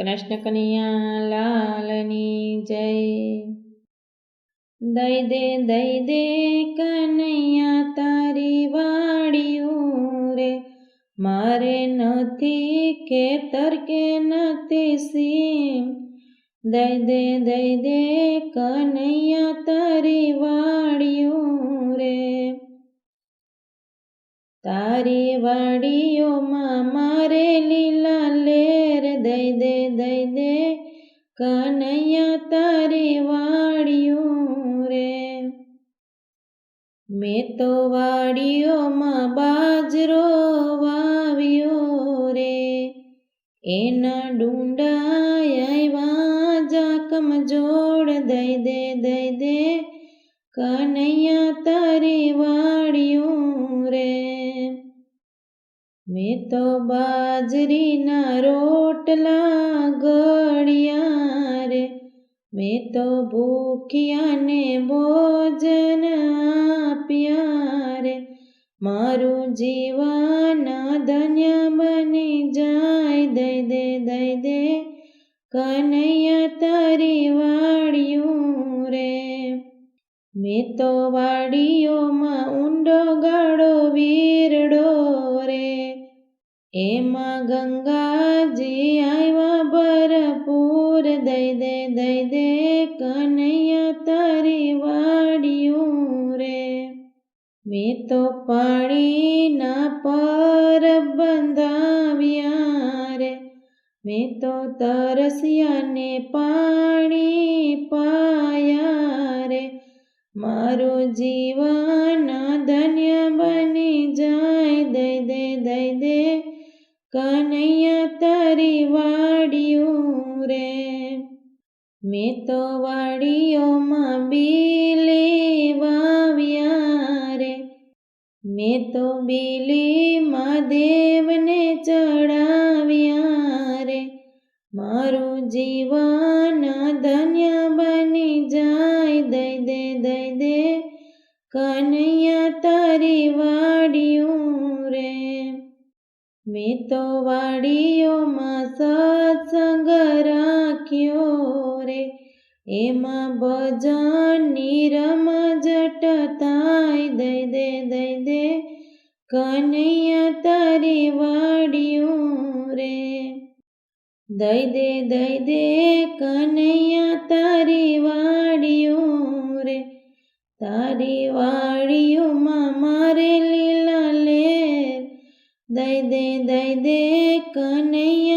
કૃષ્ણ કનૈયા લાલની જય દઈ દે દઈ દે કનૈયા તારી વાડિયું રે મારે નથી ખેતર કે નથી સીમ દઈ દે દઈ દે કનૈયા તારી વાડિયું રે તારી વાડીઓમાં મારે લીલા લેર દઈ દે કનૈયા તારી વાડિયું રે. મેં તો વાડીઓમાં બાજરો વાવ્યો રે. એના ડુંડા આવ્યા જાકમ જોડ દઈ દે દઈ દે કનૈયા તારી વાડિયું રે. મેં તો બાજરીના રોટલા ગળ્યા રે. મેં તો ભૂખ્યાને ભોજન આપ્યા રે. મારું જીવન ધન્ય બની જાય, દઈ દે દઈ દે. કનૈયા તારી વાડિયું રે. મેં તો વાડીઓમાં ઊંડો ગાળો વીરડો એમાં ગંગાજી આવ્યા ભરપૂર. દઈ દે દઈ દે કનૈયા તારી વાડિયું રે. મેં તો પાણીના પર બંધાવ્યા રે. મેં તો તરસ્યાને પાણી પાયા રે. મારું જીવન ધન્ય બની જાય. દઈ દે દઈ દે કનૈયા તારી વાડિયું રે. મેં તો વાડીઓમાં બીલી વાવ્યા રે. મેં તો બીલીમાં દેવને ચડાવ્યા રે. મારું જીવન ધન્ય બની જાય, દઈ દે દઈ દે. કનૈયા તારી વાડિયું મેં તો વાડીઓમાં સત્સંગ રાખ્યો રે એમાં ભજનની રમઝટ જટતાય દઈ દે દઈ દે કનૈયા તારી વાડિયું રે દઈ દે દઈ દે કનૈયા લેર દઈ દે દઈ દે કનૈયા તારી